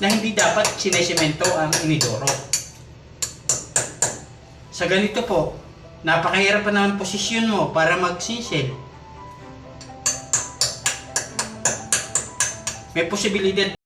na hindi dapat sinesemento ang inidoro. Sa ganito po, napakahirap pa naman posisyon mo para magsisil. May posibilidad